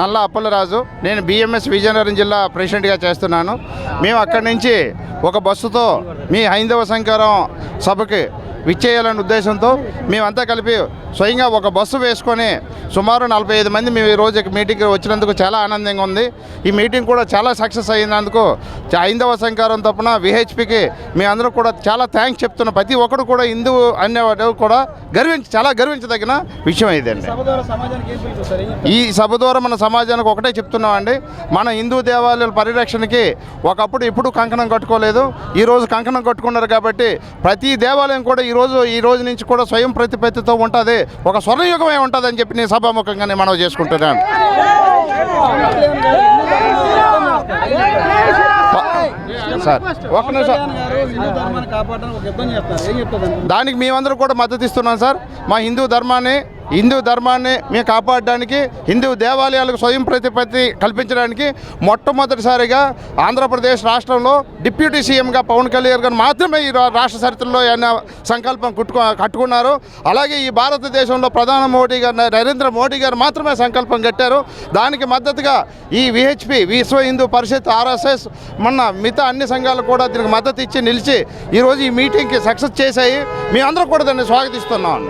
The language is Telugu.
నల్ల అప్పలరాజు నేను బిఎంఎస్ విజయనగరం జిల్లా ప్రెసిడెంట్గా చేస్తున్నాను. మేము అక్కడి నుంచి ఒక బస్సుతో మీ హైందవ సంకారం సభకి విచ్చేయాలనే ఉద్దేశంతో మేమంతా కలిపి స్వయంగా ఒక బస్సు వేసుకొని సుమారు నలభై ఐదు మంది మేము ఈరోజు ఈ మీటింగ్కి వచ్చినందుకు చాలా ఆనందంగా ఉంది. ఈ మీటింగ్ కూడా చాలా సక్సెస్ అయినందుకు హైందవ సంకారం తప్పున విహెచ్పికి మీ అందరూ కూడా చాలా థ్యాంక్స్ చెప్తున్నాం ప్రతి ఒక్కరు కూడా హిందూ అనేవాడు కూడా గర్వించి చాలా గర్వించదగిన విషయం ఇదండి ఈ సభ ద్వారా మన సమాజానికి ఒకటే చెప్తున్నామండి మన హిందూ దేవాలయాల పరిరక్షణకి ఒకప్పుడు ఇప్పుడు కంకణం కట్టుకోలేదు. ఈరోజు కంకణం కట్టుకున్నారు కాబట్టి ప్రతి దేవాలయం కూడా ఈ రోజు ఈ రోజు నుంచి కూడా స్వయం ప్రతిపత్తితో ఉంటుంది. ఒక స్వర్ణయుగమే ఉంటుంది అని చెప్పి నేను సభాముఖంగా నేను మనవి చేసుకుంటున్నాను. సార్ ఒక నిమిషం. దానికి? దానికి మేమందరూ కూడా మద్దతు ఇస్తున్నాం సార్. మా హిందూ ధర్మాన్ని హిందూ ధర్మాన్ని మేము కాపాడడానికి హిందూ దేవాలయాలకు స్వయం ప్రతిపత్తి కల్పించడానికి మొట్టమొదటిసారిగా ఆంధ్రప్రదేశ్ రాష్ట్రంలో డిప్యూటీ సీఎంగా పవన్ కళ్యాణ్ గారు మాత్రమే ఈ రాష్ట్ర చరిత్రలో ఆయన సంకల్పం కుట్టుకు కట్టుకున్నారు. అలాగే ఈ భారతదేశంలో ప్రధాన మోడీ గారు నరేంద్ర మోడీ గారు మాత్రమే సంకల్పం కట్టారు. దానికి మద్దతుగా ఈ విహెచ్పి విశ్వ హిందూ పరిషత్ ఆర్ఎస్ఎస్ మొన్న మిగతా అన్ని సంఘాలు కూడా దీనికి మద్దతు ఇచ్చి నిలిచి ఈరోజు ఈ మీటింగ్కి సక్సెస్ చేశాయి. మీ అందరూ కూడా దాన్ని స్వాగతిస్తున్నాం